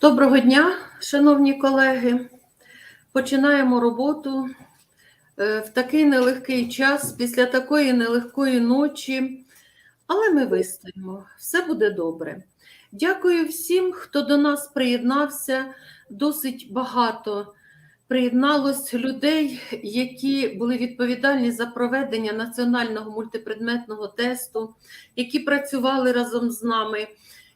Доброго дня, шановні колеги. Починаємо роботу е, в такий нелегкий час, після такої нелегкої ночі, але ми вистоїмо, все буде добре. Дякую всім, хто до нас приєднався. Досить багато приєдналось людей, які були відповідальні за проведення національного мультипредметного тесту, які працювали разом з нами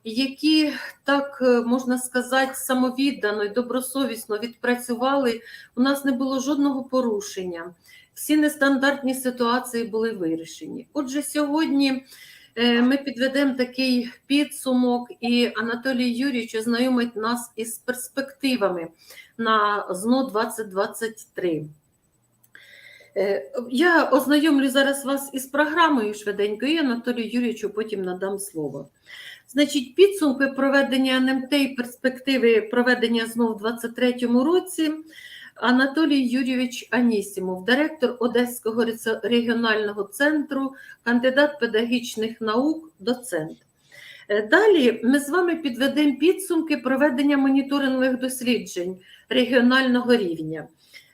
які так е, можна сказати самовіддано і добросовісно відпрацювали. У нас не було жодного порушення. Всі нестандартні ситуації були вирішені. Отже, сьогодні е, ми підведемо такий підсумок, і Анатолій Юрійович ознайомить нас із перспективами на ЗНО 2023. Е, Я ознайомлю зараз вас із програмою швиденько, і Анатолію Юрійовичу потім надам слово. Значить, підсумки проведення НМТ і перспективи проведення знов у 2023 році. Анатолій Юрійович Анісімов, директор Одеського регіонального центру, кандидат педагогічних наук, доцент. Е, Далі ми з вами підведемо підсумки проведення моніторингових досліджень регіонального рівня.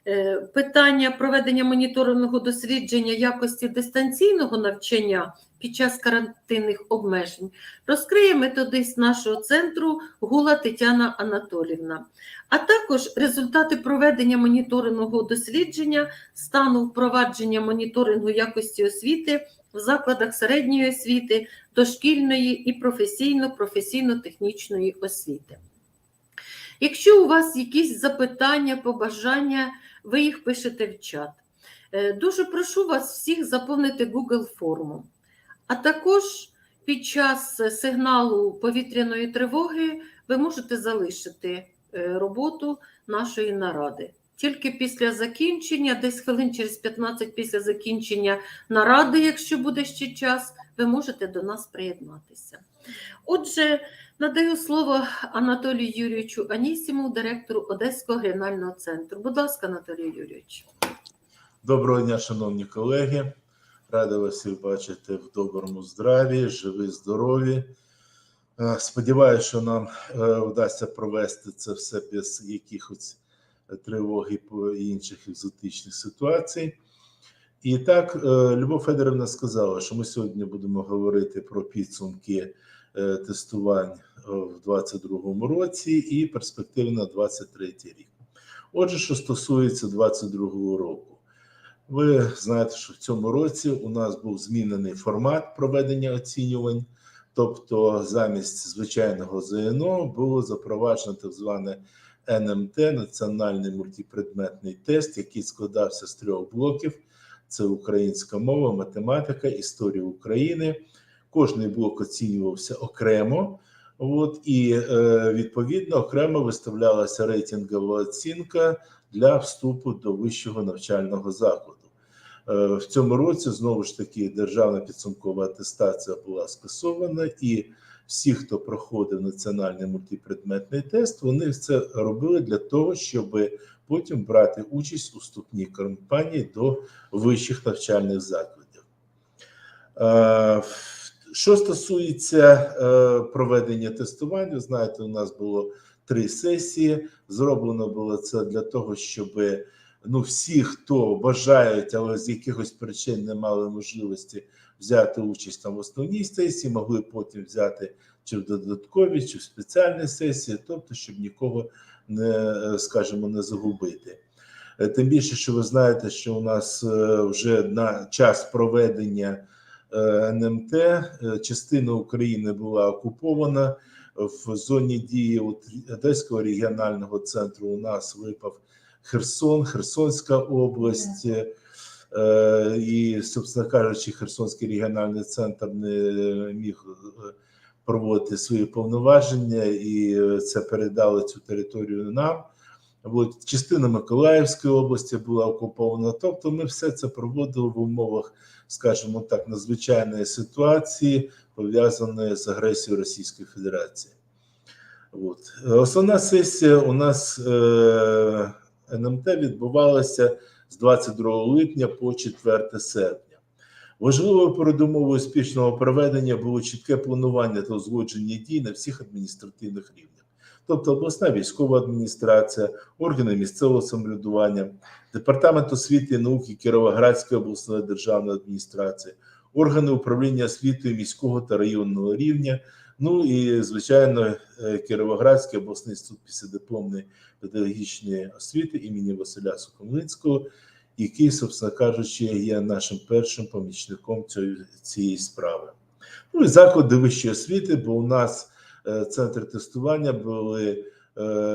Е, Питання проведення моніторингового дослідження якості дистанційного навчання під час карантинних обмежень розкриє методист нашого центру Гула Тетяна Анатолівна, а також результати проведення моніторингового дослідження стану впровадження моніторингу якості освіти в закладах середньої освіти, дошкільної і професійно-професійно-технічної освіти. Якщо у вас якісь запитання, побажання, ви їх пишете в чат. Е, Дуже прошу вас всіх заповнити Google форму. А також під час сигналу повітряної тривоги ви можете залишити е, роботу нашої наради. Тільки після закінчення, десь хвилин через 15 після закінчення наради, якщо буде ще час, ви можете до нас приєднатися. Отже, надаю слово Анатолію Юрійовичу Анісіму, директору Одеського регіонального центру. Будь ласка, Анатолій Юрійович. Доброго дня, шановні колеги. Радий вас всіх бачити в доброму здраві, живі, здорові. Е, Сподіваюся, що нам е, вдасться провести це все без якихось тривог і інших екзотичних ситуацій. І так, е, Любов Федорівна сказала, що ми сьогодні будемо говорити про підсумки тестувань е, в 2022 році і перспективи на 2023 рік. Отже, що стосується 2022 року. Ви знаєте, що в цьому році у нас був змінений формат проведення оцінювань, тобто замість звичайного ЗНО було запроваджено так зване НМТ національний мультипредметний тест, який складався з трьох блоків: це українська мова, математика, історія України. Кожний блок оцінювався окремо. От і е, відповідно окремо виставлялася рейтингова оцінка для вступу до вищого навчального закладу. Е, В цьому році знову ж таки державна підсумкова атестація була скасована, і всі, хто проходив національний мультипредметний тест, вони це робили для того, щоб потім брати участь у вступній кампанії до вищих навчальних закладів. Що стосується е, проведення тестувань, ви знаєте, у нас було три сесії. Зроблено було це для того, щоб ну, всі, хто бажають, але з якихось причин не мали можливості взяти участь там в основній сесії, могли потім взяти чи в додатковій, чи в спеціальній сесії, тобто, щоб нікого не, е, скажімо, не загубити. Е, Тим більше, що ви знаєте, що у нас вже на час проведення НМТ е, частина України була окупована. В зоні дії Одеського регіонального центру у нас випав Херсон, Херсонська область. Е, І, собственно кажучи, Херсонський регіональний центр не міг е, проводити свої повноваження, і е, це передали цю територію нам. От, частина Миколаївської області була окупована. Тобто, ми все це проводили в умовах, скажімо так, надзвичайної ситуації, пов'язаної з агресією Російської Федерації. От. Основна сесія у нас е, НМТ відбувалася з 22 липня по 4 серпня. Важливою передумовою успішного проведення було чітке планування та узгодження дій на всіх адміністративних рівнях. Тобто обласна військова адміністрація, органи місцевого самоврядування, департамент освіти і науки Кіровоградської обласної державної адміністрації, органи управління освітою міського та районного рівня. Ну і звичайно, е, Кіровоградський обласний інститут післядипломної педагогічної освіти імені Василя Соколницького, який, собственно кажучи, є нашим першим помічником цієї, справи. Ну і заклади вищої освіти, бо у нас центри тестування були е,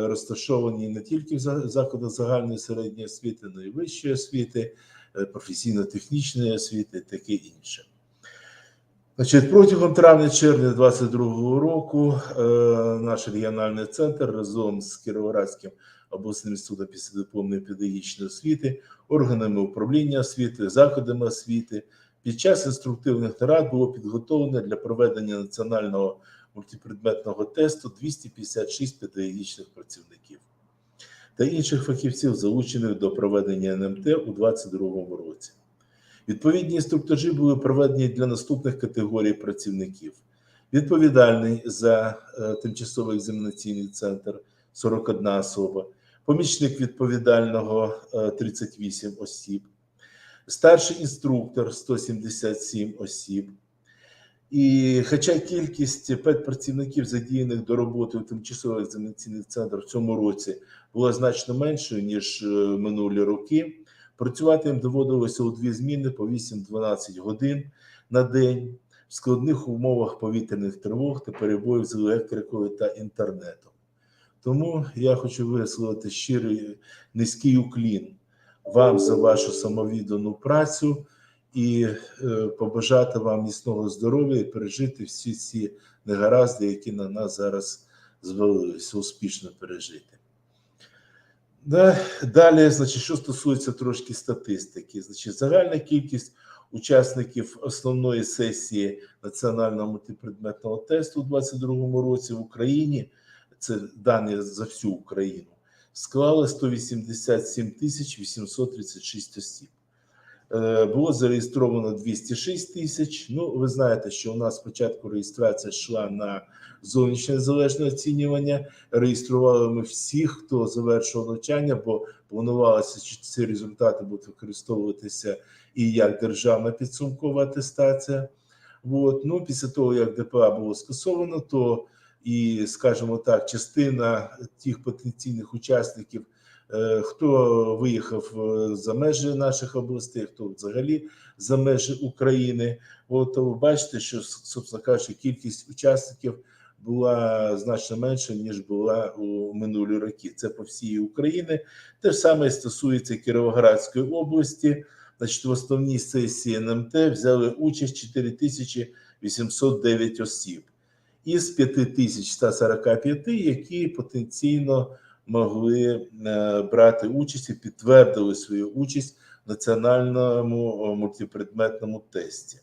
розташовані не тільки в закладах загальної середньої освіти, але й вищої освіти, е, професійно-технічної освіти таке інше. Значить, протягом травня-червня 2022 року е, наш регіональний центр разом з Кіровоградським обласним інститутом післядипломної педагогічної освіти, органами управління освіти, закладами освіти під час інструктивних нарад було підготовлено для проведення національного мультипредметного тесту 256 педагогічних працівників та інших фахівців, залучених до проведення НМТ у 2022 році. Відповідні інструктажі були проведені для наступних категорій працівників: відповідальний за е, тимчасовий екзаменаційний центр 41 особа, помічник відповідального е, 38 осіб, старший інструктор 177 осіб. І хоча кількість педпрацівників, задіяних до роботи у тимчасових екзаменаційних центрах в цьому році була значно меншою, ніж е, минулі роки, працювати їм доводилося у дві зміни по 8-12 годин на день в складних умовах повітряних тривог та перебоїв з електрикою та інтернетом. Тому я хочу висловити щирий низький уклін вам за вашу самовіддану працю і е, побажати вам міцного здоров'я і пережити всі ці негаразди, які на нас зараз звалилися, успішно пережити. Далі, значить, що стосується трошки статистики, значить, загальна кількість учасників основної сесії національного мультипредметного тесту у 2022 році в Україні, це дані за всю Україну, склали 187 тисяч 836 осіб. Е, Було зареєстровано 206 тисяч. Ну, ви знаєте, що у нас спочатку реєстрація йшла на зовнішнє незалежне оцінювання. Реєстрували ми всіх, хто завершував навчання, бо планувалося, що ці результати будуть використовуватися і як державна підсумкова атестація. От. Ну, після того, як ДПА було скасовано, то і, скажімо так, частина тих потенційних учасників, хто виїхав е, за межі наших областей, хто взагалі за межі України, от ви бачите, що собственно кажучи, кількість учасників була значно менша ніж була у минулі роки. Це по всій Україні. Те ж саме стосується Кіровоградської області. Значить, в основній сесії НМТ взяли участь 4809 осіб із 5145, які потенційно могли е, брати участь і підтвердили свою участь в національному мультипредметному тесті.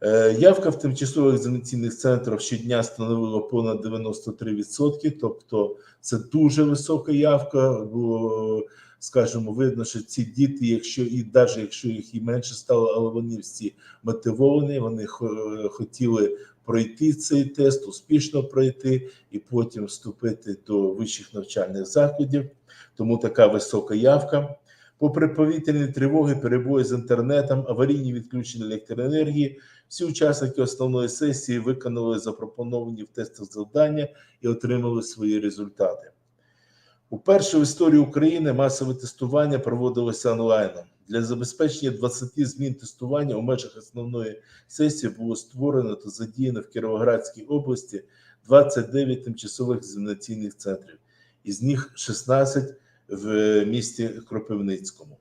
Е, Явка в тимчасових екзаменаційних центрах щодня становила понад 93%, тобто це дуже висока явка. Бо, скажімо, видно, що ці діти, якщо і навіть якщо їх і менше стало, але вони всі мотивовані, вони хо- хотіли пройти цей тест, успішно пройти і потім вступити до вищих навчальних закладів. Тому така висока явка. Попри повітряні тривоги, перебої з інтернетом, аварійні відключення електроенергії, всі учасники основної сесії виконали запропоновані в тестах завдання і отримали свої результати. Уперше в історії України масове тестування проводилося онлайном. Для забезпечення 20 змін тестування у межах основної сесії було створено та задіяно в Кіровоградській області 29 тимчасових екзаменаційних центрів, із них 16 в місті Кропивницькому.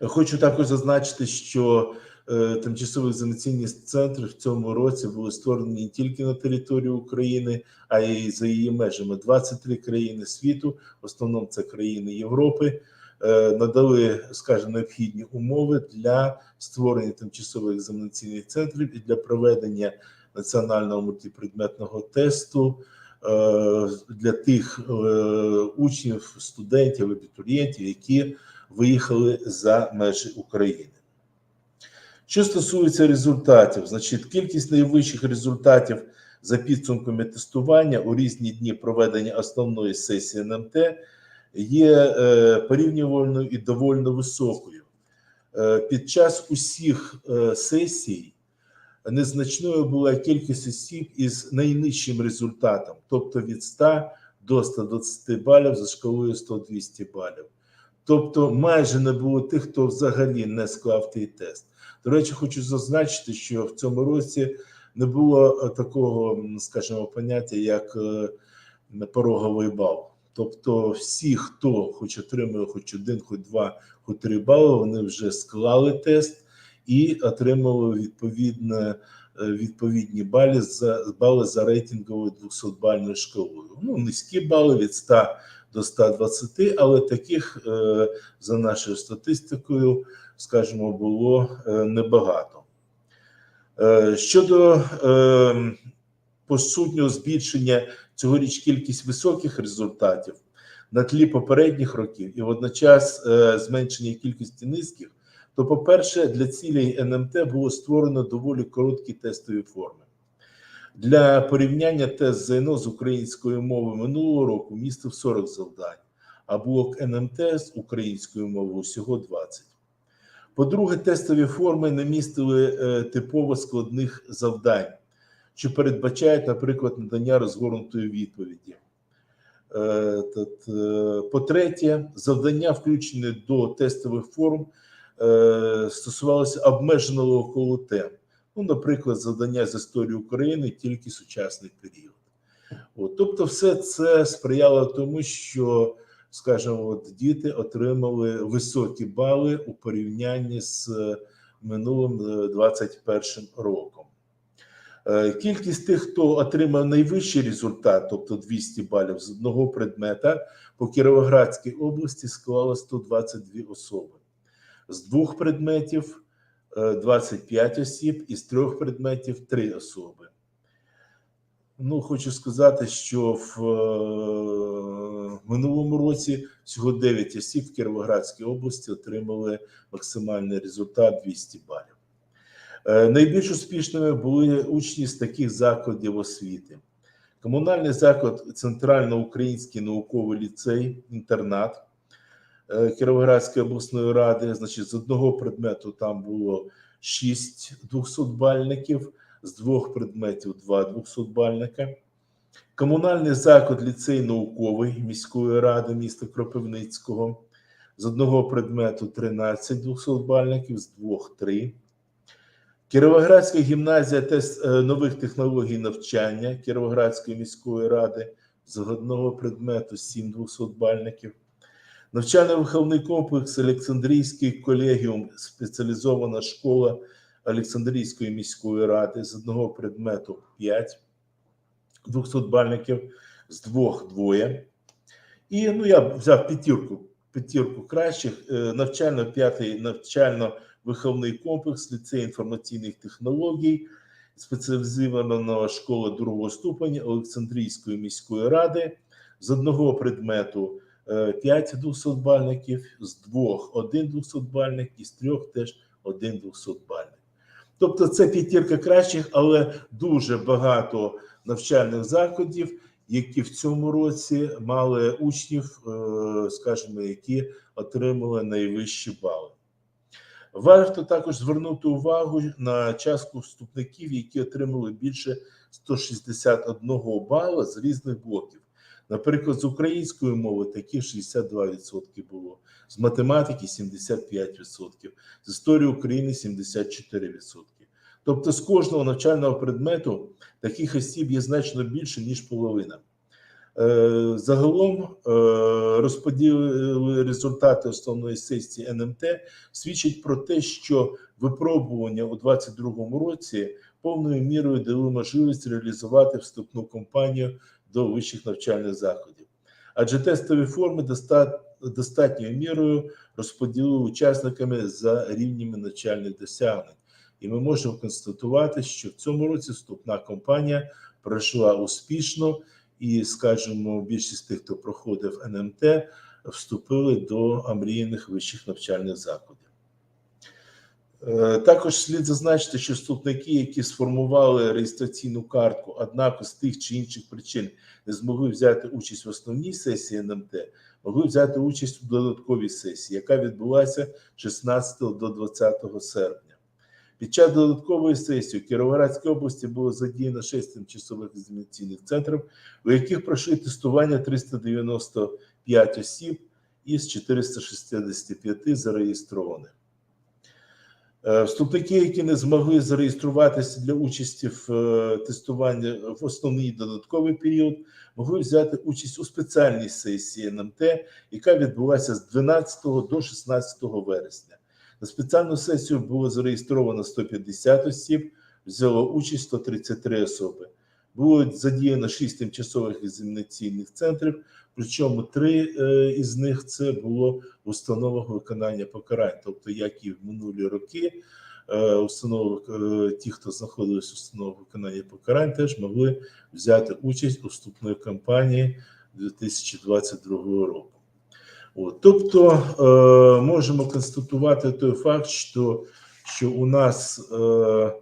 Хочу також зазначити, що е, тимчасові екзаменаційні центри в цьому році були створені не тільки на території України, а й за її межами. 23 країни світу, в основному це країни Європи, надали, скажімо, необхідні умови для створення тимчасових екзаменаційних центрів і для проведення національного мультипредметного тесту е, для тих е, учнів, студентів, абітурієнтів, які виїхали за межі України. Що стосується результатів, значить, кількість найвищих результатів за підсумками тестування у різні дні проведення основної сесії НМТ є е, порівнювальною і доволі високою. Е, Під час усіх е, сесій незначною була кількість осіб із найнижчим результатом, тобто від 100 до 120 балів за шкалою 100-200 балів. Тобто майже не було тих, хто взагалі не склав той тест. До речі, хочу зазначити, що в цьому році не було такого, скажімо, поняття, як пороговий бал. Тобто, всі, хто хоч отримує хоч один, хоч два, хоч три бали, вони вже склали тест і отримали відповідне, е, відповідні бали за бали за рейтинговою 200-бальною шкалою. Ну, низькі бали від 100 до 120, але таких е, за нашою статистикою, скажімо, було е, небагато. Щодо е, посутнього збільшення цьогоріч кількість високих результатів на тлі попередніх років і водночас е, зменшення кількості низьких, то, по-перше, для цілей НМТ було створено доволі короткі тестові форми. Для порівняння тест ЗНО з української мови минулого року містив 40 завдань, а блок НМТ з української мови усього 20. По-друге, тестові форми не містили е, типово складних завдань, що передбачають, наприклад, надання розгорнутої відповіді. Е, е, По-третє, завдання, включені до тестових форм, е, стосувалися обмеженого колу тем. Ну, наприклад, завдання з історії України тільки сучасний період. От, тобто, все це сприяло тому, що, скажімо, от діти отримали високі бали у порівнянні з минулим е, 21 роком. Е, Кількість тих, хто отримав найвищий результат, тобто 200 балів з одного предмета, по Кіровоградській області склала 122 особи. З двох предметів е, 25 осіб, із трьох предметів 3 особи. Ну, хочу сказати, що в е, минулому році всього 9 осіб в Кіровоградській області отримали максимальний результат 200 балів. Е, Найбільш успішними були учні з таких закладів освіти. Комунальний заклад Центрально-Український науковий ліцей, інтернат е, Кіровоградської обласної ради. Значить, з одного предмету там було 6 200-бальників, з двох предметів 2 200-бальника. Комунальний заклад ліцей науковий міської ради міста Кропивницького. З одного предмету 13 200-бальників, з двох 3. Кіровоградська гімназія тест е, нових технологій навчання Кіровоградської міської ради з одного предмету 7 200-бальників. Навчально-виховний комплекс Олександрійський колегіум, спеціалізована школа Олександрійської міської ради з одного предмету 5 200-бальників, з двох двоє. І ну, я взяв п'ятірку, п'ятірку кращих. Е, Навчально навчально-виховний комплекс ліцей інформаційних технологій, спеціалізована школа другого ступеня Олександрійської міської ради з одного предмету 5 200-бальників, з двох один 200-бальник і з трьох теж один 200-бальник. Тобто це п'ятірка кращих, але дуже багато навчальних закладів, які в цьому році мали учнів, е, скажімо, які отримали найвищі бали. Варто також звернути увагу на частку вступників, які отримали більше 161 бала з різних блоків. Наприклад, з української мови таких 62% було, з математики 75%, з історії України 74%. Тобто з кожного навчального предмету таких осіб є значно більше, ніж половина. Е, Загалом е, розподілили результати основної сесії НМТ свідчить про те, що випробування у 2022 році повною мірою дали можливість реалізувати вступну кампанію до вищих навчальних закладів. Адже тестові форми достатньою мірою розподілили учасниками за рівнями навчальних досягнень. І ми можемо констатувати, що в цьому році вступна кампанія пройшла успішно, і, скажімо, більшість тих, хто проходив НМТ, вступили до омріяних вищих навчальних закладів. Е, Також слід зазначити, що вступники, які сформували реєстраційну картку, однак з тих чи інших причин не змогли взяти участь в основній сесії НМТ, могли взяти участь у додатковій сесії, яка відбулася 16 до 20 серпня. Під час додаткової сесії у Кіровоградській області було задіяно 6 тимчасових екзаменаційних центрів, у яких пройшли тестування 395 осіб із 465 зареєстрованих. Е, Вступники, які не змогли зареєструватися для участі в е, тестуванні в основний додатковий період, могли взяти участь у спеціальній сесії НМТ, яка відбулася з 12 до 16 вересня. На спеціальну сесію було зареєстровано 150 осіб, взяло участь 133 особи. Було задіяно 6 тимчасових екзаменаційних центрів, причому три е, із них це було в виконання покарань. Тобто, як і в минулі роки, е, установи, е, ті, хто знаходились в установах виконання покарань, теж могли взяти участь у вступної кампанії 2022 року. От, тобто е, можемо констатувати той факт, що, що у нас е,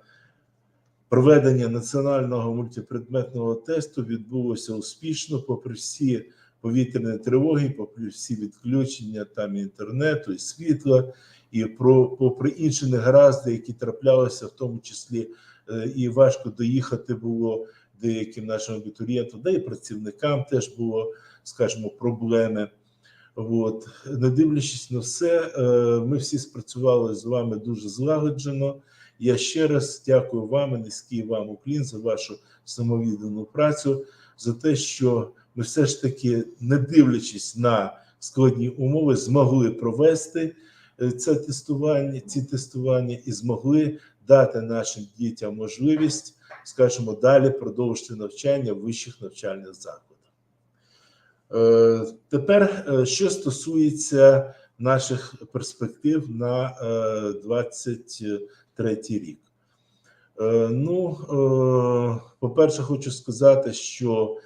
проведення національного мультипредметного тесту відбулося успішно, попри всі повітряні тривоги, попри всі відключення там інтернету і світла, і про попри інші негаразди, які траплялися, в тому числі е, і важко доїхати було деяким нашим абітурієнтам, да і працівникам теж було, скажімо, проблеми. От, не дивлячись на все, е, ми всі спрацювали з вами дуже злагоджено. Я ще раз дякую вам, низький вам уклін за вашу самовіддану працю, за те, що ми все ж таки, не дивлячись на складні умови, змогли провести е, це тестування, ці тестування і змогли дати нашим дітям можливість, скажімо, далі продовжити навчання в вищих навчальних закладах. Е, Тепер, е, що стосується наших перспектив на е, 23 рік. Е, Ну, е, по-перше, хочу сказати, що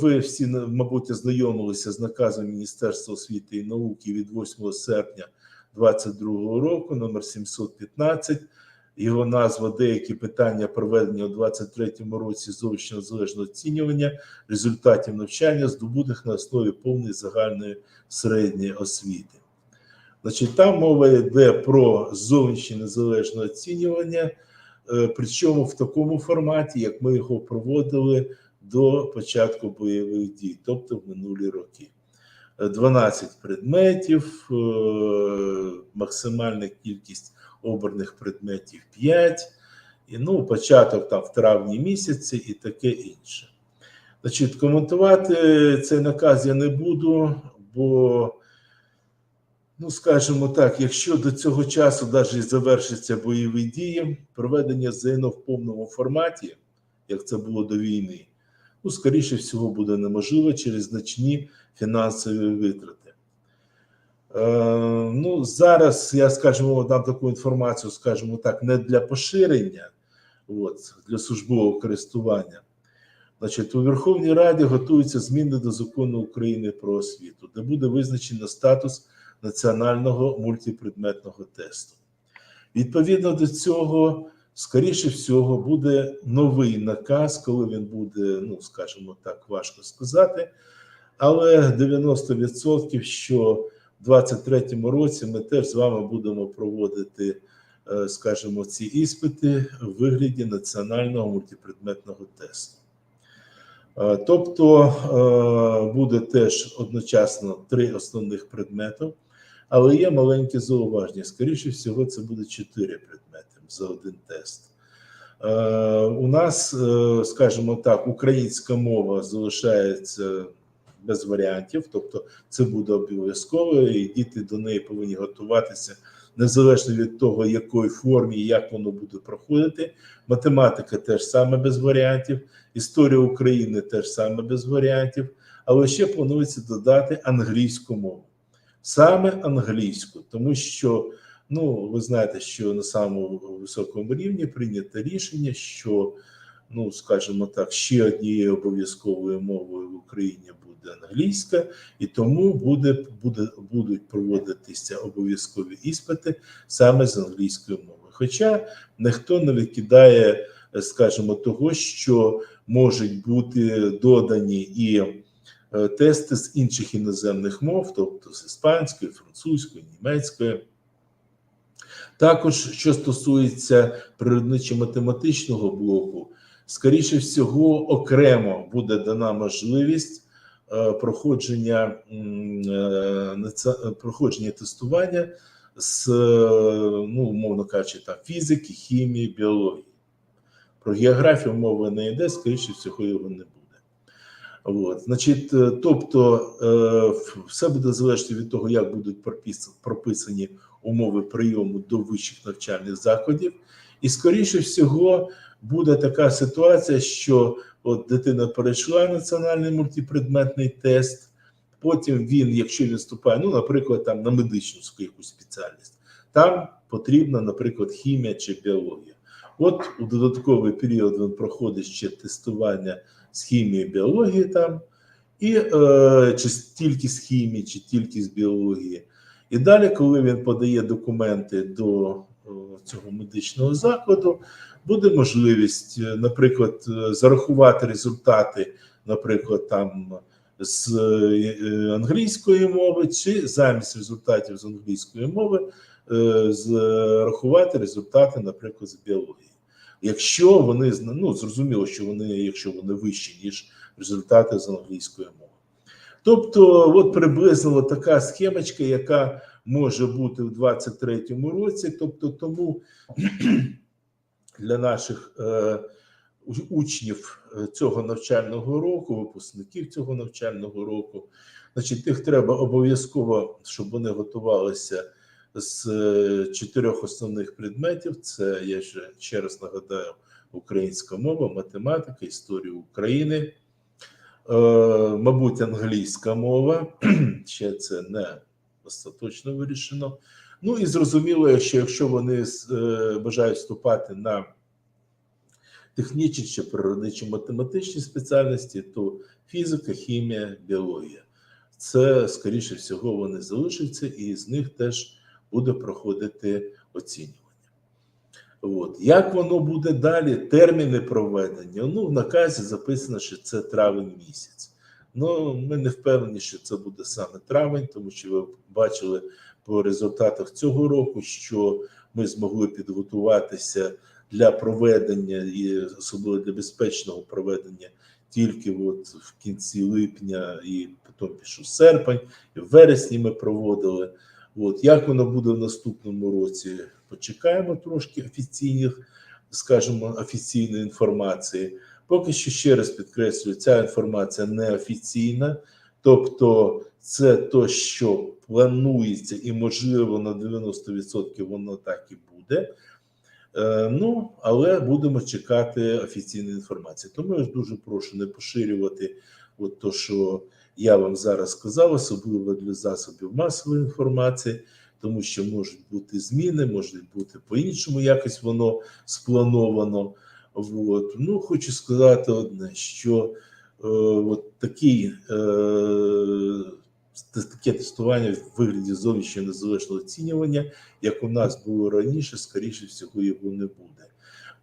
ви всі, мабуть, ознайомилися з наказом Міністерства освіти і науки від 8 серпня 2022 року, номер 715. Його назва деякі питання проведення у 2023 році зовнішнього залежного оцінювання результатів навчання, здобутих на основі повної загальної середньої освіти. Значить, там мова йде про зовнішнє незалежне оцінювання, е, причому в такому форматі, як ми його проводили до початку бойових дій, тобто в минулі роки. Е, 12 предметів, е, максимальна кількість обраних предметів 5, і ну, початок там в травні місяці і таке інше. Значить, коментувати цей наказ я не буду, бо, ну, скажімо так, якщо до цього часу навіть завершаться бойові дії, проведення ЗНО в повному форматі, як це було до війни, ну, скоріше всього, буде неможливо через значні фінансові витрати. Е, ну, зараз я, скажімо, дам таку інформацію, скажімо так, не для поширення, от, для службового користування. Значить, у Верховній Раді готуються зміни до закону України про освіту, де буде визначено статус національного мультипредметного тесту. Відповідно до цього, скоріше всього, буде новий наказ, коли він буде, ну скажімо так, важко сказати, але 90% що в 2023 році ми теж з вами будемо проводити, е, скажімо, ці іспити в вигляді національного мультипредметного тесту. Е, Тобто е, буде теж одночасно три основних предмети, але є маленьке зауваження. Скоріше всього, це буде чотири предмети за один тест. У нас, скажімо так, українська мова залишається без варіантів, тобто це буде обов'язково, і діти до неї повинні готуватися незалежно від того, якої формі і як воно буде проходити. Математика теж саме без варіантів, історія України теж саме без варіантів, але ще планується додати англійську мову. Саме англійську, тому що ну ви знаєте, що на самому високому рівні прийнято рішення, що, ну скажімо так, ще однією обов'язковою мовою в Україні англійська, і тому буде, буде, будуть проводитися обов'язкові іспити саме з англійської мови. Хоча ніхто не викидає, скажімо, того, що можуть бути додані і е, тести з інших іноземних мов, тобто з іспанської, французької, німецької. Також, що стосується природничо-математичного блоку, скоріше всього, окремо буде дана можливість проходження, м, е, наці- проходження тестування з, е, ну, умовно кажучи, там, фізики, хімії, біології. Про географію мови не йде, скоріше всього, його не буде. От, значить, е, тобто, е, все буде залежати від того, як будуть прописані умови прийому до вищих навчальних закладів. І, скоріше всього, буде така ситуація, що от дитина перейшла національний мультипредметний тест. Потім він, якщо він вступає, ну, наприклад, там на медичну якусь спеціальність, там потрібна, наприклад, хімія чи біологія. От у додатковий період він проходить ще тестування з хімії, біології там, і е, чи тільки з хімії, чи тільки з біології. І далі, коли він подає документи до цього медичного закладу, буде можливість, е, наприклад, е, зарахувати результати, наприклад, там з е, е, англійської мови, чи замість результатів з англійської мови е, зарахувати результати, наприклад, з біології. Якщо вони ну, зрозуміло, що вони, якщо вони вищі, ніж результати з англійської мови. Тобто, от приблизно така схемочка, яка може бути в 2023 році. Тобто, тому для наших е, учнів е, цього навчального року, випускників цього навчального року, значить, їх треба обов'язково, щоб вони готувалися з е, чотирьох основних предметів: це я ще, ще раз нагадаю: українська мова, математика, історія України. Е, мабуть, англійська мова, ще це не остаточно вирішено. Ну і зрозуміло, що якщо вони е, бажають вступати на технічні чи природничі математичні спеціальності, то фізика, хімія, біологія. Це, скоріше всього, вони залишаться, і з них теж буде проходити оцінювання. От. Як воно буде далі? Терміни проведення. Ну, в наказі записано, що це травень місяць. Ну, ми не впевнені, що це буде саме травень, тому що ви бачили по результатах цього року, що ми змогли підготуватися для проведення і особливо для безпечного проведення тільки от в кінці липня, і потім пішов серпень, і в вересні ми проводили. От як воно буде в наступному році? Почекаємо трошки офіційних, скажімо, офіційної інформації. Поки що ще раз підкреслюю, ця інформація неофіційна, тобто це то, що планується, і можливо на 90% воно так і буде. Е, Ну, але будемо чекати офіційної інформації. Тому я дуже прошу не поширювати от то, що я вам зараз сказав, особливо для засобів масової інформації, тому що можуть бути зміни, може бути по-іншому, якось воно сплановано. От. Ну, хочу сказати одне, що е, от такий, е, таке тестування в вигляді зовнішнього незалежного оцінювання, як у нас було раніше, скоріше всього, його не буде.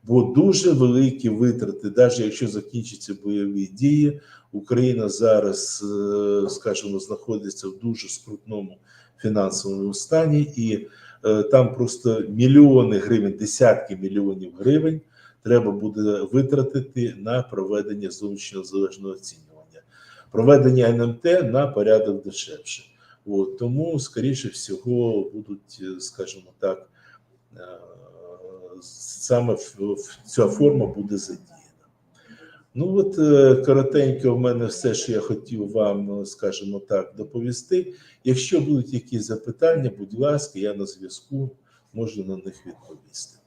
Бо дуже великі витрати, навіть якщо закінчаться бойові дії, Україна зараз, е, скажімо, знаходиться в дуже скрутному фінансовому стані, і е, там просто мільйони гривень, десятки мільйонів гривень треба буде витратити на проведення зовнішнього залежного оцінювання. Проведення НМТ на порядок дешевше. От, тому, скоріше всього, будуть, е, скажімо так, е, саме ця форма буде задіяна. Ну, от е, коротенько, в мене все, що я хотів вам, скажімо так, доповісти. Якщо будуть якісь запитання, будь ласка, я на зв'язку можу на них відповісти.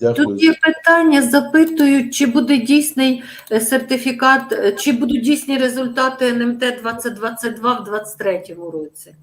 Дякую. Тут є питання, запитують, чи буде дійсний е, сертифікат, е, чи будуть дійсні результати НМТ 2022 в 2023 році.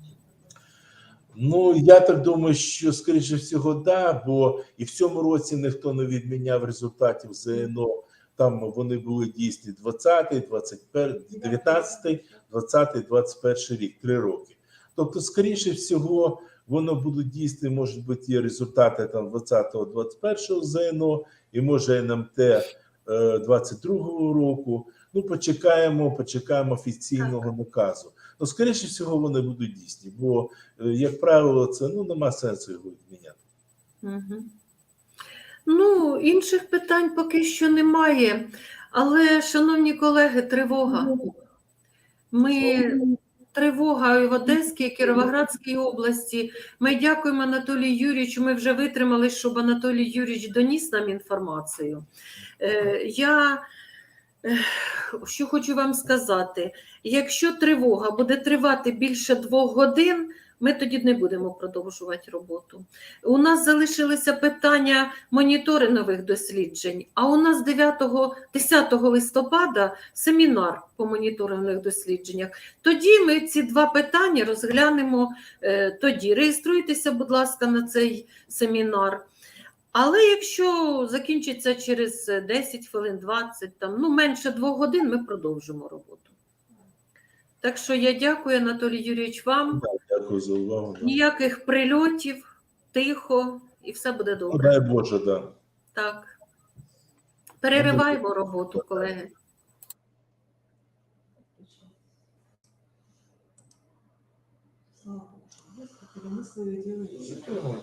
Ну, я так думаю, що скоріше всього, да, бо і в цьому році ніхто не відміняв результатів ЗНО Там вони були дійсні 20, 21, 19, 20, 21 рік, три роки. Тобто, скоріше всього, воно будуть дійсні, можуть бути є результати там 20-го, 21-го ЗНО, і може НМТ е, 22-го року. Ну, почекаємо, почекаємо офіційного наказу. Ну, скоріше всього, вони будуть дійсні, бо, е, як правило, це ну нема сенсу його відміняти. Угу. Ну, інших питань поки що немає. Але, шановні колеги, тривога. Ми тривога і в Одеській, і Кіровоградській області. Ми дякуємо Анатолію Юрійовичу. Ми вже витримали, щоб Анатолій Юрійович доніс нам інформацію. Е, Я е, що хочу вам сказати: якщо тривога буде тривати більше двох годин, ми тоді не будемо продовжувати роботу. У нас залишилися питання моніторингових досліджень, а у нас 9, 10 листопада семінар по моніторингових дослідженнях. Тоді ми ці два питання розглянемо е, тоді. Реєструйтеся, будь ласка, на цей семінар. Але якщо закінчиться через 10 хвилин, 20, там, ну менше двох годин, ми продовжимо роботу. Так що я дякую, Анатолій Юрійович, вам. Дякую за увагу. да. Ніяких прильотів, тихо, і все буде добре. дай Боже, да. Так. Перериваємо роботу, колеги. Слава Богу.